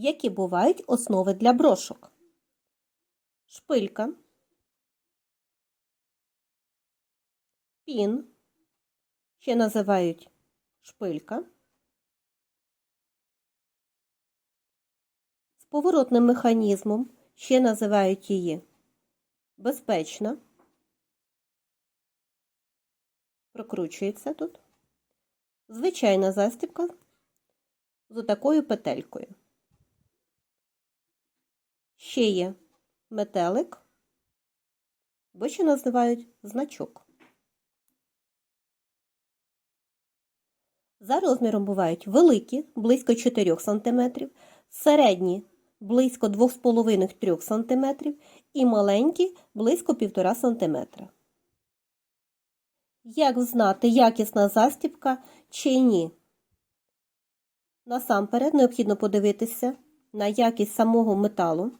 Які бувають основи для брошок? Шпилька, пін, ще називають шпилька, з поворотним механізмом, ще називають її безпечна, прокручується тут, звичайна застібка з такою петелькою. Ще є метелик, бо ще називають значок. За розміром бувають великі, близько 4 см, середні близько 2,5-3 см і маленькі близько 1,5 см. Як знати, якісна застібка чи ні? Насамперед необхідно подивитися на якість самого металу,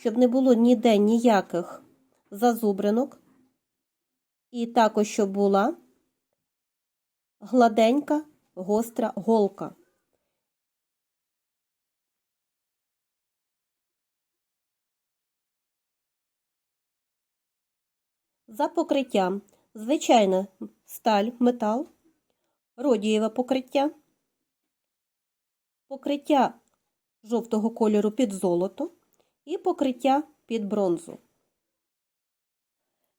щоб не було ніде ніяких зазубринок, і також, щоб була гладенька гостра голка. За покриттям звичайна сталь, метал, родієве покриття, покриття жовтого кольору під золото і покриття під бронзу.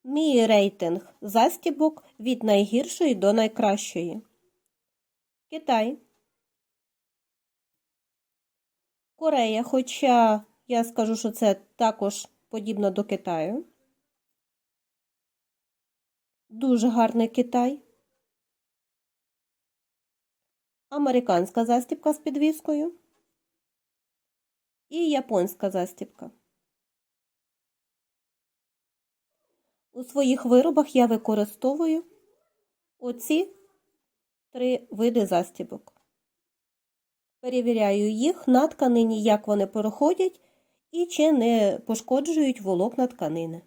Мій рейтинг застібок від найгіршої до найкращої. Китай. Корея, хоча я скажу, що це також подібно до Китаю. Дуже гарний Китай. Американська застібка з підвіскою. І японська застібка. У своїх виробах я використовую оці три види застібок. Перевіряю їх на тканині, як вони проходять і чи не пошкоджують волокна тканини.